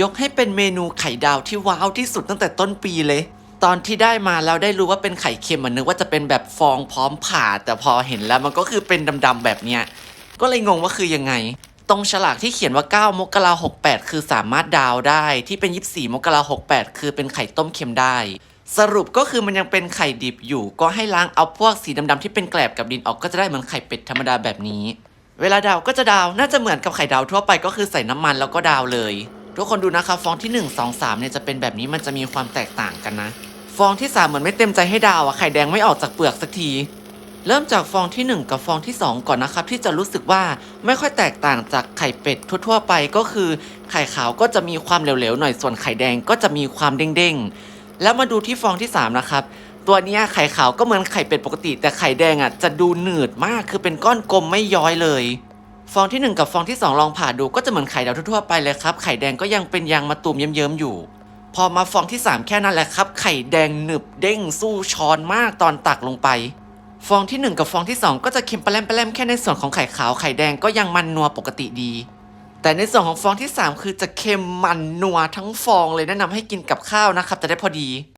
ยกให้เป็นเมนูไข่ดาวที่ว้าวที่สุดตั้งแต่ต้นปีเลย ตอนที่ได้มาแล้วได้รู้ว่าเป็นไข่เค็มมันนึกว่าจะเป็นแบบฟองพร้อมผ่า แต่พอเห็นแล้วมันก็คือเป็นดำๆแบบเนี้ยก็เลยงงว่าคือยังไง ตรงฉลากที่เขียนว่า 9 มกราหก8คือสามารถดาวได้ ที่เป็น 24 มกราหก8คือเป็นไข่ต้มเค็มได้ สรุปก็คือมันยังเป็นไข่ดิบอยู่ ก็ให้ล้างเอาพวกสีดำๆที่เป็นแกลบกับดินออกก็จะได้เหมือนไข่เป็ดธรรมดาแบบนี้ เวลาดาวก็จะดาวน่าจะเหมือนกับไข่ดาวทั่วไปก็คือใส่น้ำมันแล้วก็ดาวเลย ทุกคนดูนะคะฟองที่ 1 2 3เนี่ยจะเป็นแบบนี้มันจะมีความแตกต่างกันนะ ฟองที่ 3 เหมือนไม่เต็มใจให้ดาวอะไข่แดงไม่ออกจากเปลือกสักที เริ่มจากฟองที่ 1 กับฟองที่ 2 ก่อนนะครับ ที่จะรู้สึกว่าไม่ค่อยแตกต่างจากไข่เป็ดทั่วๆ ไปก็คือ ไข่ขาวก็จะมีความเหลวๆหน่อยส่วนไข่แดงก็จะมีความเด้งๆ แล้วมาดูที่ฟองที่ 3 นะครับตัวนี้ไข่ขาวก็เหมือนไข่เป็ดปกติ แต่ไข่แดงอะจะดูหนืดมากคือเป็นก้อนกลมไม่ย้อยเลย ฟองที่ 1 กับฟองที่ 2 ลองผ่าดูก็จะเหมือนไข่ดาวทั่วๆไปเลยครับ ไข่แดงก็ยังเป็นยางมะตูมเยิ้มๆอยู่ พอมาฟองที่ 3 แค่นั้นแหละครับ ไข่แดงหนึบเด้งสู้ช้อนมากตอนตักลงไป ฟองที่ 1 กับฟองที่ 2 ก็จะเค็มปลาแรมปลาแรมแค่ในส่วนของไข่ขาวไข่แดงก็ยังมันนัวปกติดี แต่ในส่วนของฟองที่ 3 คือจะเค็มมันนัวทั้งฟองเลยแนะนำให้กินกับข้าวนะครับจะได้พอดี